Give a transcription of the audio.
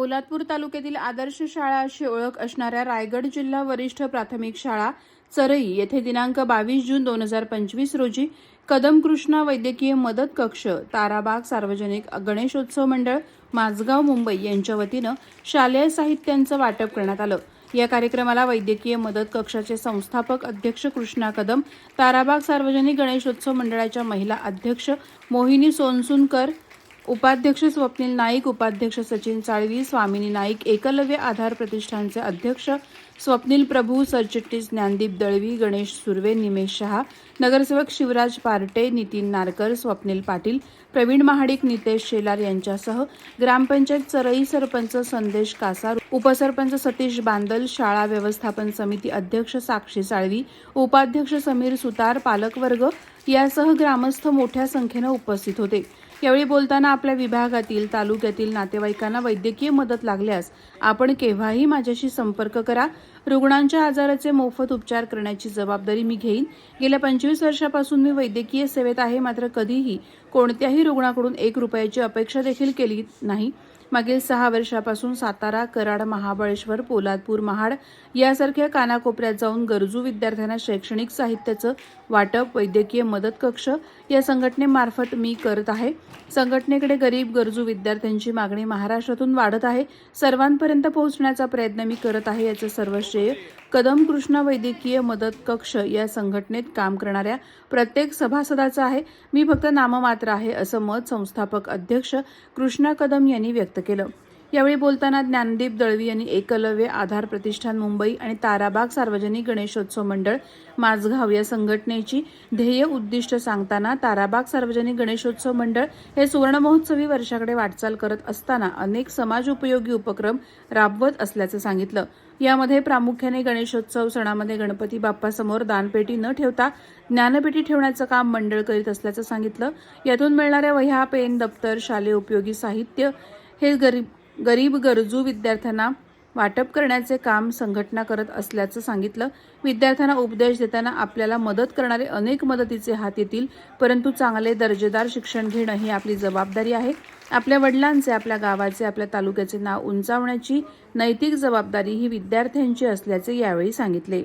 पोलादपूर तालुक्यातील आदर्श शाळा अशी ओळख असणाऱ्या रायगड जिल्हा वरिष्ठ प्राथमिक शाळा चरई येथे दिनांक बावीस जून दोन हजार पंचवीस रोजी कदम कृष्णा वैद्यकीय मदत कक्ष ताराबाग सार्वजनिक गणेशोत्सव मंडळ माझगाव मुंबई यांच्या वतीनं शालेय साहित्यांचं वाटप करण्यात आलं. या कार्यक्रमाला वैद्यकीय मदत कक्षाचे संस्थापक अध्यक्ष कृष्णा कदम ताराबाग सार्वजनिक गणेशोत्सव मंडळाच्या महिला अध्यक्ष मोहिनी सोनसुनकर उपाध्यक्ष स्वप्नील नाईक उपाध्यक्ष सचिन साळवी स्वामिनी नाईक एकलव्य आधार प्रतिष्ठानचे अध्यक्ष स्वप्नील प्रभू सरचिटणीस ज्ञानदीप दळवी गणेश सुर्वे निमेश शहा नगरसेवक शिवराज पार्टे नितीन नारकर स्वप्नील पाटील प्रवीण महाडिक नितेश शेलार यांच्यासह ग्रामपंचायत चरई सरपंच संदेश कासार उपसरपंच सतीश बांदल शाळा व्यवस्थापन समिती अध्यक्ष साक्षी साळवी उपाध्यक्ष समीर सुतार पालकवर्ग यासह ग्रामस्थ मोठ्या संख्येनं उपस्थित होते. यावेळी बोलताना आपल्या विभागातील तालुक्यातील नातेवाईकांना वैद्यकीय मदत लागल्यास आपण केव्हाही माझ्याशी संपर्क करा. रुग्णांच्या आजाराचे मोफत उपचार करण्याची जबाबदारी मी घेईन. गेल्या पंचवीस वर्षापासून मी वैद्यकीय सेवेत आहे. मात्र कधीही कोणत्याही रुग्णाकडून एक रुपयाची अपेक्षा देखील केली नाही. मागील सहा वर्षापासून सातारा कराड महाबळेश्वर पोलादपूर महाड यासारख्या कानाकोपऱ्यात जाऊन गरजू विद्यार्थ्यांना शैक्षणिक साहित्याचं वाटप वैद्यकीय मदत कक्ष या संघटनेमार्फत मी करत आहे. संघटनेकडे गरीब गरजू विद्यार्थ्यांची मागणी महाराष्ट्रातून वाढत आहे. सर्वांपर्यंत पोहोचण्याचा प्रयत्न मी करत आहे याचं सर्व श्रेय कदम कृष्णा वैद्यकीय मदत कक्ष या संघटनेत काम करणाऱ्या प्रत्येक सभासदाचं आहे. मी फक्त नाममात्र आहे असं मत संस्थापक अध्यक्ष कृष्णा कदम यांनी व्यक्त केलं. यावेळी बोलताना ज्ञानदीप दळवी यांनी एकलव्य आधार प्रतिष्ठान मुंबई आणि ताराबाग सार्वजनिक गणेशोत्सव मंडळ माझगाव या संघटनेची ध्येय उद्दिष्ट सांगताना ताराबाग सार्वजनिक गणेशोत्सव मंडळ हे सुवर्णमहोत्सवी वर्षाकडे वाटचाल करत असताना अनेक समाज उपयोगी उपक्रम राबवत असल्याचं सांगितलं. यामध्ये प्रामुख्याने गणेशोत्सव सणामध्ये गणपती बाप्पासमोर दानपेटी न ठेवता ज्ञानपेटी ठेवण्याचं काम मंडळ करीत असल्याचं सांगितलं. यातून मिळणाऱ्या वह्या पेन दप्तर शालेय उपयोगी साहित्य हे गरीब गरीब गरजू विद्यार्थ्यांना वाटप करण्याचे काम संघटना करत असल्याचं सांगितलं. विद्यार्थ्यांना उपदेश देताना आपल्याला मदत करणारे अनेक मदतीचे हात येतील परंतु चांगले दर्जेदार शिक्षण घेणं ही आपली जबाबदारी आहे. आपल्या वडिलांचे आपल्या गावाचे आपल्या तालुक्याचे नाव उंचावण्याची नैतिक जबाबदारी ही विद्यार्थ्यांची असल्याचे यावेळी सांगितले.